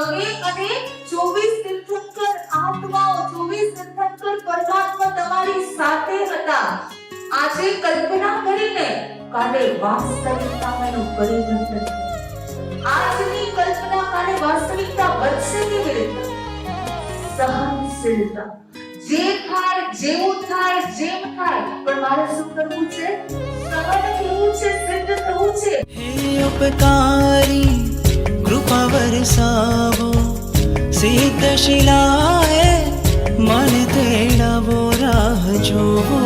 તમે અને ચોવીસ તીર્થંકર આત્માઓ, ચોવીસ તીર્થંકર પરમાત્મા તમારી સાથે હતા. આજે કલ્પના કરીને કાલે વાસ્તવિકતામાં એનું આજની કલ્પના કાલે વાસ્તવિકતા બનશે કેવી રીતે? જે થાય, જેવું થાય, જેમ થાય, પણ મારે શું કરવું છે? સહન કરવું છે, સિદ્ધ થવું છે? હે ઉપકારી સિદ્ધ શિલાએ મન તેડાવો રાહ જોવો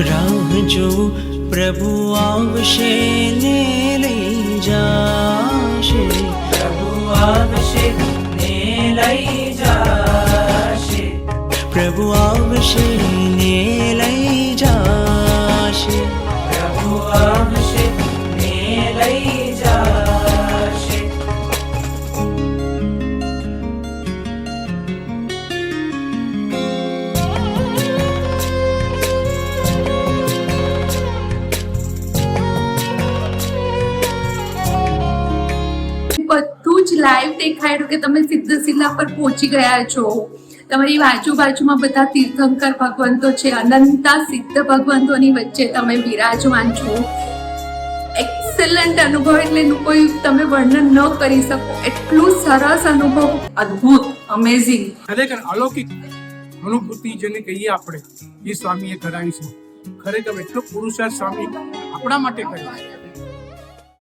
રાહ જો પ્રભુ આવશે ને લઈ જાશે પ્રભુ આવશે ને લઈ જાશે પ્રભુ આવશે ને લઈ જાશે પ્રભુ આવશે ને લઈ જાશે બધું જ લાઈવ દેખાયું કે તમે સિદ્ધશિલા પર પહોંચી ગયા છો. તમારી આજુબાજુમાં બધા તીર્થંકર ભગવંતો છે, અનંતા સિદ્ધ ભગવંતોની વચ્ચે તમે બિરાજમાન છો. એક્સેલન્ટ અનુભવ એટલે કોઈ તમે વર્ણન ન કરી શકો. એટલું સરસ અનુભવ, અદ્ભુત અમેઝિંગ ખરેખર અલૌકિક અનુભૂતિ જેને કહીએ આપણે, એ સ્વામીએ કરાવી છે. ખરેખર એટલો પુરુષાર્થ સ્વામી આપણા માટે કર્યો